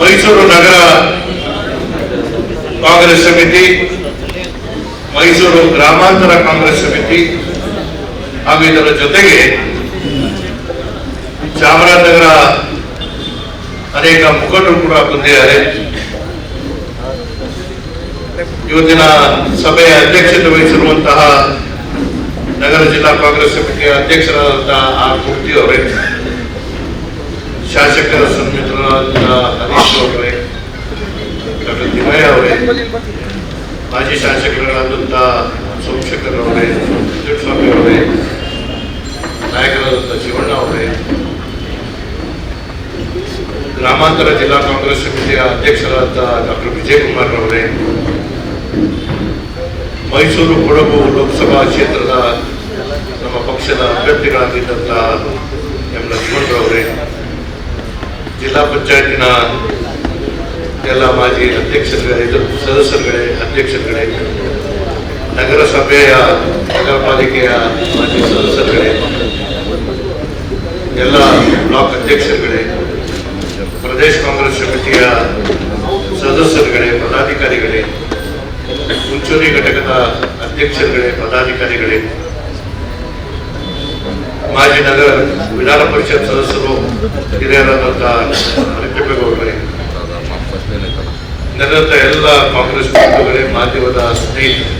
ಮೈಸೂರು ನಗರ ಕಾಂಗ್ರೆಸ್ ಸಮಿತಿ, ಮೈಸೂರು ಗ್ರಾಮಾಂತರ ಕಾಂಗ್ರೆಸ್ ಸಮಿತಿ, ಹಾಗೂ ಇದರ ಜೊತೆಗೆ ಚಾಮರಾಜನಗರ ಅನೇಕ ಮುಖಂಡರು ಕೂಡ ಬಂದಿದ್ದಾರೆ. ಇವತ್ತಿನ ಸಭೆಯ ಅಧ್ಯಕ್ಷತೆ ವಹಿಸಿರುವಂತಹ ನಗರ ಜಿಲ್ಲಾ ಕಾಂಗ್ರೆಸ್ ಸಮಿತಿಯ ಅಧ್ಯಕ್ಷರಾದಂತಹ ಆರ್ ಮೂರ್ತಿ ಅವರೇ, ಶಾಸಕರ ಸಮಿತಿ ಹರೀಶ್ ಡಾಕ್ಟರ್ ಮಾಜಿ ಶಾಸಕರಾದಂತ ಸೋಮಶೇಖರ್ ಅವರೇ ಸ್ವಾಮಿ ಅವರೇ ನಾಯಕರಾದಂಥ ಶಿವಣ್ಣ ಅವರೇ ಗ್ರಾಮಾಂತರ ಜಿಲ್ಲಾ ಕಾಂಗ್ರೆಸ್ ಸಮಿತಿಯ ಅಧ್ಯಕ್ಷರಾದ ಡಾಕ್ಟರ್ ವಿಜಯಕುಮಾರ್ ಅವರೇ, ಮೈಸೂರು ಕೊಡಗು ಲೋಕಸಭಾ ಕ್ಷೇತ್ರದ ನಮ್ಮ ಪಕ್ಷದ ಅಭ್ಯರ್ಥಿಗಳಾಗಿದ್ದಂಥ ಎಂ ಲಕ್ಷ್ಮಣರವರೇ ಜಿಲ್ಲಾ ಪಂಚಾಯತಿನ ಎಲ್ಲ ಮಾಜಿ ಅಧ್ಯಕ್ಷರುಗಳೇ ಸದಸ್ಯರುಗಳೇ, ಅಧ್ಯಕ್ಷರುಗಳೇ. ನಗರಸಭೆಯ ನಗರಪಾಲಿಕೆಯ ಮಾಜಿ ಸದಸ್ಯರುಗಳೇ, ಎಲ್ಲ ಬ್ಲಾಕ್ ಅಧ್ಯಕ್ಷರುಗಳೇ, ಪ್ರದೇಶ ಕಾಂಗ್ರೆಸ್ ಸಮಿತಿಯ ಸದಸ್ಯರುಗಳೇ, ಪದಾಧಿಕಾರಿಗಳೇ, ಮುಂಚೂಣಿ ಘಟಕದ ಅಧ್ಯಕ್ಷರುಗಳೇ, ಪದಾಧಿಕಾರಿಗಳೇ. ಮಾಜಿ ನಗರ ವಿಧಾನ ಪರಿಷತ್ ಸದಸ್ಯರು ಹಿರಿಯರಾದಂಥ ನೆರೆದ ಎಲ್ಲ ಕಾಂಗ್ರೆಸ್ ಬಂಧುಗಳೇ ಮಾಧ್ಯಮದ ಸ್ನೇಹಿತರು.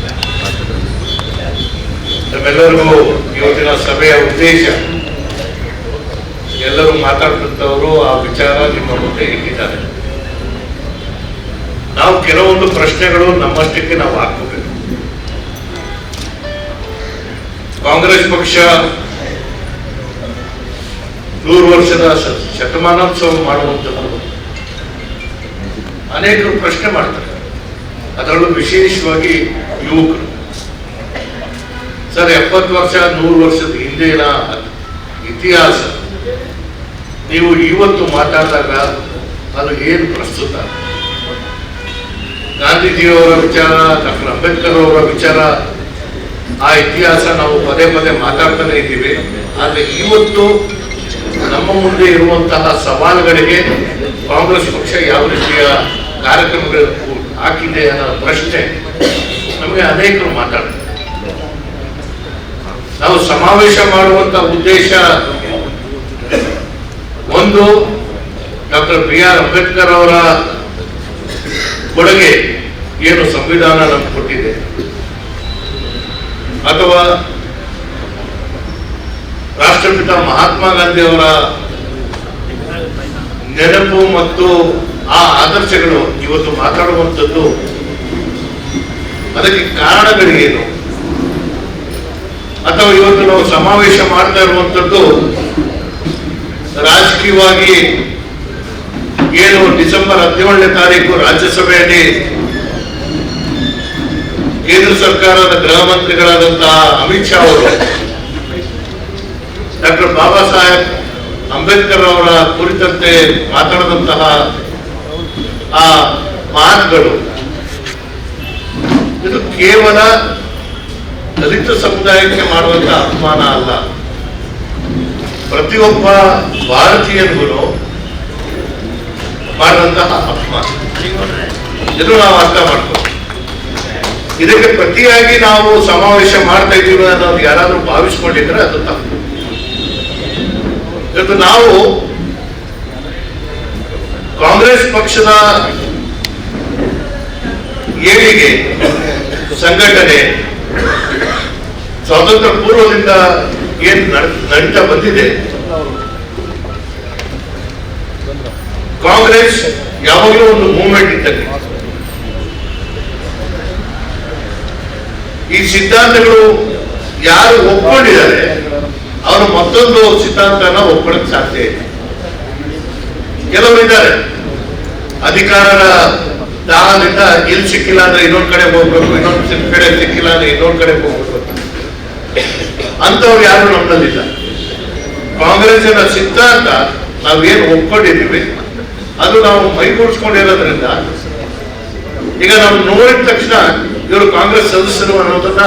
ನಮ್ಮೆಲ್ಲರಿಗೂ ಇವತ್ತಿನ ಸಭೆಯ ಉದ್ದೇಶ, ಎಲ್ಲರೂ ಮಾತಾಡ್ತಿದ್ದವರು ಆ ವಿಚಾರ ನಿಮ್ಮ ಮುಂದೆ ಇಟ್ಟಿದ್ದಾರೆ. ನಾವು ಕೆಲವೊಂದು ಪ್ರಶ್ನೆಗಳು ನಮ್ಮಷ್ಟಕ್ಕೆ ನಾವು ಹಾಕೋಬೇಕು. ಕಾಂಗ್ರೆಸ್ ಪಕ್ಷ ನೂರು ವರ್ಷದ ಶತಮಾನೋತ್ಸವ ಮಾಡುವಂಥದ್ದು ಅನೇಕರು ಪ್ರಶ್ನೆ ಮಾಡ್ತಾರೆ. ಅದರಲ್ಲೂ ವಿಶೇಷವಾಗಿ ಯುವಕರು. ಸರ್, ಎಪ್ಪತ್ತು ವರ್ಷ, ನೂರು ವರ್ಷದ ಹಿಂದಿನ ಇತಿಹಾಸ. ನೀವು ಇವತ್ತು ಮಾತಾಡಿದಾಗ ಅದು ಏನು ಪ್ರಸ್ತುತ? ಗಾಂಧೀಜಿಯವರ ವಿಚಾರ, ಡಾಕ್ಟರ್ ಅಂಬೇಡ್ಕರ್ ಅವರ ವಿಚಾರ, ಆ ಇತಿಹಾಸ ನಾವು ಪದೇ ಪದೇ ಮಾತಾಡ್ತಾನೆ ಇದ್ದೀವಿ. ಆದರೆ ಇವತ್ತು ನಮ್ಮ ಮುಂದೆ ಇರುವಂತಹ ಸವಾಲುಗಳಿಗೆ ಕಾಂಗ್ರೆಸ್ ಪಕ್ಷ ಯಾವ ರೀತಿಯ ಕಾರ್ಯಕ್ರಮಗಳು ಹಾಕಿದೆ ಅನ್ನೋ ಪ್ರಶ್ನೆ ನಮಗೆ ಅನೇಕರು ಮಾತಾಡ್ತಾರೆ. ನಾವು ಸಮಾವೇಶ ಮಾಡುವಂತ ಉದ್ದೇಶ ಒಂದು ಡಾಕ್ಟರ್ ಬಿ ಆರ್ ಅಂಬೇಡ್ಕರ್ ಅವರ ಕೊಡುಗೆ ಏನು ಸಂವಿಧಾನ ನಮ್ಗೆ ಕೊಟ್ಟಿದೆ. ಅಥವಾ ರಾಷ್ಟ್ರಪಿತ ಮಹಾತ್ಮ ಗಾಂಧಿ ಅವರ ನೆನಪು ಮತ್ತು ಆ ಆದರ್ಶಗಳು ಇವತ್ತು ಮಾತಾಡುವಂಥದ್ದು ಅದಕ್ಕೆ ಕಾರಣಗಳೇನು? ಅಥವಾ ಇವತ್ತು ನಾವು ಸಮಾವೇಶ ಮಾಡ್ತಾ ಇರುವಂಥದ್ದು ರಾಜಕೀಯವಾಗಿ ಏನು ಡಿಸೆಂಬರ್ ಹದಿನೇಳನೇ ತಾರೀಕು ರಾಜ್ಯಸಭೆಯಲ್ಲಿ ಕೇಂದ್ರ ಸರ್ಕಾರದ ಗೃಹ ಮಂತ್ರಿಗಳಾದಂತಹ ಅಮಿತ್ ಶಾ ಅವರು, ಡಾಕ್ಟರ್ ಬಾಬಾ ಸಾಹೇಬ್ ಅಂಬೇಡ್ಕರ್ ಅವರ ಕುರಿತಂತೆ ಮಾತಾಡಿದಂತಹ ಆ ಮಾತುಗಳು ಇದು ಕೇವಲ ದಲಿತ ಸಮುದಾಯಕ್ಕೆ ಮಾಡುವಂತ ಅಪಮಾನ ಅಲ್ಲ. ಪ್ರತಿಯೊಬ್ಬ ಭಾರತೀಯರುಗಳು ಮಾಡುವಂತಹ ಅಪಮಾನ. ಇದು ನಾವು ಅರ್ಥ ಮಾಡ್ಕೋ ಇದಕ್ಕೆ ಪ್ರತಿಯಾಗಿ ನಾವು ಸಮಾವೇಶ ಮಾಡ್ತಾ ಇದ್ದೀವಿ ಅನ್ನೋದು ಯಾರಾದ್ರೂ ಭಾವಿಸ್ಕೊಂಡಿದ್ರೆ ಅದು ತಪ್ಪು. ಇವತ್ತು ನಾವು ಕಾಂಗ್ರೆಸ್ ಪಕ್ಷದ ಏಳಿಗೆ ಸಂಘಟನೆ ಸ್ವಾತಂತ್ರ್ಯ ಪೂರ್ವದಿಂದ ಏನ್ ನಡ್- ನಡೀತಾ ಬಂದಿದೆ? ಕಾಂಗ್ರೆಸ್ ಯಾವಾಗಲೂ ಒಂದು ಮೂವ್ಮೆಂಟ್ ಇದ್ದಲ್ಲಿ ಈ ಸಿದ್ಧಾಂತಗಳು ಯಾರು ಒಪ್ಕೊಂಡಿದ್ದಾರೆ ಅವರು ಮತ್ತೊಂದು ಸಿದ್ಧಾಂತನ ಒಪ್ಕೊಳಕ್ ಸಾಧ್ಯ ಇಲ್ಲ. ಕೆಲವರು ಇದ್ದಾರೆ. ಅಧಿಕಾರರ ದಾಹದಿಂದ ಇಲ್ಲಿ ಸಿಕ್ಕಿಲ್ಲ ಅಂದ್ರೆ ಇನ್ನೊಂದ್ ಕಡೆ ಹೋಗ್ಬೇಕು, ಇನ್ನೊಂದು ಕಡೆ ಸಿಕ್ಕಿಲ್ಲ ಅಂದ್ರೆ ಇನ್ನೊಂದ್ ಕಡೆ ಹೋಗ್ಬೇಕು ಅಂತವ್ರು ಯಾರು ನಮ್ಮಲ್ಲಿಲ್ಲ ಕಾಂಗ್ರೆಸ್ನ ಸಿದ್ಧಾಂತ ನಾವೇನು ಒಪ್ಕೊಂಡಿದ್ದೀವಿ, ಅದು ನಾವು ಮೈಗೂಡಿಸ್ಕೊಂಡಿರೋದ್ರಿಂದ, ಈಗ ನಾವು ನೋಡಿದ ತಕ್ಷಣ ಇವರು ಕಾಂಗ್ರೆಸ್ ಸದಸ್ಯರು ಅನ್ನೋದನ್ನ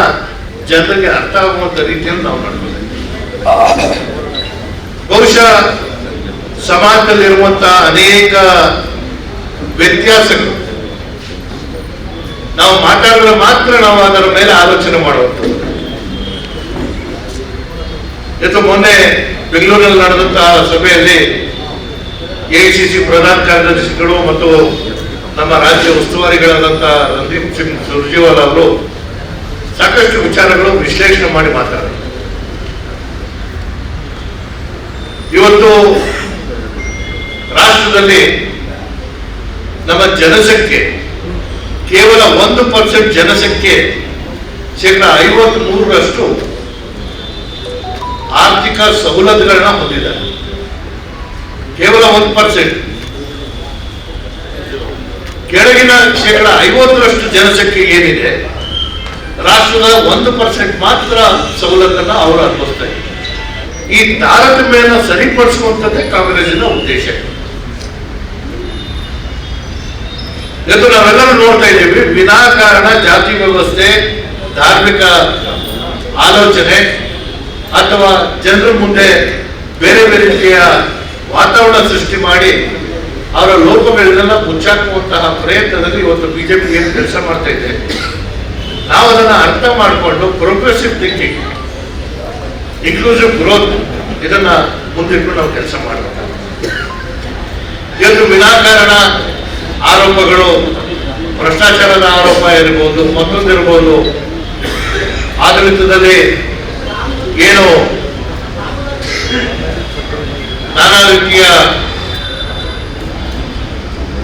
ಜನರಿಗೆ ಅರ್ಥ ಆಗುವಂತ ರೀತಿಯಲ್ಲಿ ನಾವು ಮಾಡ್ಬೋದು ಬಹುಶಃ ಸಮಾಜದಲ್ಲಿರುವಂತ ಅನೇಕ ವ್ಯತ್ಯಾಸಗಳು. ನಾವು ಮಾತಾಡಿದ್ರೆ ಮಾತ್ರ ನಾವು ಅದರ ಮೇಲೆ ಆಲೋಚನೆ ಮಾಡುವಂಥದ್ದು. ಇದು ಮೊನ್ನೆ ಬೆಂಗಳೂರಿನಲ್ಲಿ ನಡೆದಂತಹ ಸಭೆಯಲ್ಲಿ ಎಐಸಿಸಿ ಪ್ರಧಾನ ಕಾರ್ಯದರ್ಶಿಗಳು ಮತ್ತು ನಮ್ಮ ರಾಜ್ಯ ಉಸ್ತುವಾರಿಗಳಾದಂತಹ ರಣದೀಪ್ ಸಿಂಗ್ ಸುರ್ಜೇವಾಲಾ ಅವರು ಸಾಕಷ್ಟು ವಿಚಾರಗಳು ವಿಶ್ಲೇಷಣೆ ಮಾಡಿ ಮಾತಾಡಿದರು. ಇವತ್ತು ರಾಷ್ಟ್ರದಲ್ಲಿ ನಮ್ಮ ಜನಸಂಖ್ಯೆ ಕೇವಲ ಒಂದು ಪರ್ಸೆಂಟ್ ಜನಸಂಖ್ಯೆ ಶೇಕಡ ಐವತ್ತ್ ಮೂರರಷ್ಟು ಆರ್ಥಿಕ ಸವಲತ್ತುಗಳನ್ನ ಹೊಂದಿದ್ದಾರೆ. ಕೇವಲ ಒಂದು ಪರ್ಸೆಂಟ್. ಕೆಳಗಿನ ಶೇಕಡ ಐವತ್ತರಷ್ಟು ಜನಸಂಖ್ಯೆ ಏನಿದೆ, ರಾಷ್ಟ್ರದ ಒಂದು ಪರ್ಸೆಂಟ್ ಮಾತ್ರ ಸವಲತ್ತನ್ನ ಅವರು ಅನುಭವಿಸ್ತಾರೆ ಈ ತಾರತಮ್ಯನ ಸರಿಪಡಿಸುವಂಥದ್ದೇ ಕಾಂಗ್ರೆಸ್ನ ಉದ್ದೇಶ. ಇವತ್ತು ನಾವೆಲ್ಲರೂ ನೋಡ್ತಾ ಇದ್ದೀವಿ. ವಿನಾಕಾರಣ ಜಾತಿ ವ್ಯವಸ್ಥೆ, ಧಾರ್ಮಿಕ ಆಲೋಚನೆ ಅಥವಾ ಜನರ ಮುಂದೆ ಬೇರೆ ಬೇರೆ ರೀತಿಯ ವಾತಾವರಣ ಸೃಷ್ಟಿ ಮಾಡಿ ಅವರ ಲೋಪಗಳನ್ನೆಲ್ಲ ಮುಚ್ಚಾಕುವಂತಹ ಪ್ರಯತ್ನದಲ್ಲಿ ಇವತ್ತು ಬಿಜೆಪಿ ಏನು ಕೆಲಸ ಮಾಡ್ತಾ ಇದೆ. ನಾವು ಅದನ್ನು ಅರ್ಥ ಮಾಡಿಕೊಂಡು ಪ್ರೋಗ್ರೆಸಿವ್ ಥಿಂಕಿಂಗ್ ಇನ್ಕ್ಲೂಸಿವ್ ಗ್ರೋತ್ ಇದನ್ನ ಮುಂದಿಟ್ಟು ನಾವು ಕೆಲಸ ಮಾಡಬೇಕು ಇವತ್ತು ವಿನಾಕಾರಣ ಆರೋಪಗಳು, ಭ್ರಷ್ಟಾಚಾರದ ಆರೋಪ ಇರ್ಬೋದು ಮತ್ತೊಂದಿರಬಹುದು ಆಡಳಿತದಲ್ಲಿ ಏನು ನಾನಾ ರೀತಿಯ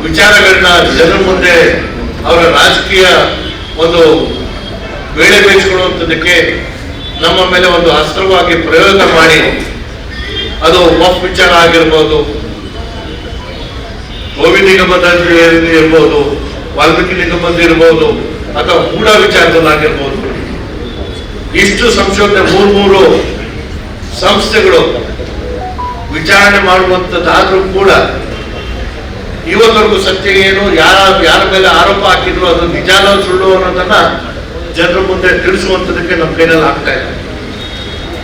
ವಿಚಾರಗಳನ್ನ ಜನರ ಮುಂದೆ ಅವರ ರಾಜಕೀಯ ಒಂದು ವೇಳೆ ಬೇಯಿಸಿಕೊಳ್ಳುವಂಥದ್ದಕ್ಕೆ ನಮ್ಮ ಮೇಲೆ ಒಂದು ಅಸ್ತ್ರವಾಗಿ ಪ್ರಯೋಗ ಮಾಡಿ, ಅದು ಮಫ್ ವಿಚಾರ ಆಗಿರ್ಬೋದು ಕೋವಿಡ್ ನಿಗಮದ ಇರ್ಬೋದು, ವಾಲ್ಮೀಕಿ ನಿಗಮದ ಇರ್ಬೋದು, ಅಥವಾ ಮೂಢ ವಿಚಾರದಲ್ಲಾಗಿರ್ಬೋದು ಇಷ್ಟು ಸಂಶೋಧನೆ, ಮೂರು ಮೂರು ಸಂಸ್ಥೆಗಳು ವಿಚಾರಣೆ ಮಾಡುವಂಥದ್ದಾದ್ರೂ ಕೂಡ ಇವತ್ತವರೆಗೂ ಸತ್ಯ ಏನು, ಯಾರ ಯಾರ ಮೇಲೆ ಆರೋಪ ಹಾಕಿದ್ರು ಅದು ನಿಜಾನ ಸುಳ್ಳು ಅನ್ನೋದನ್ನ ಜನರ ಮುಂದೆ ತಿಳಿಸುವಂಥದ್ದಕ್ಕೆ ನಮ್ಮ ಕೈನಲ್ಲಿ ಆಗ್ತಾ ಇಲ್ಲ.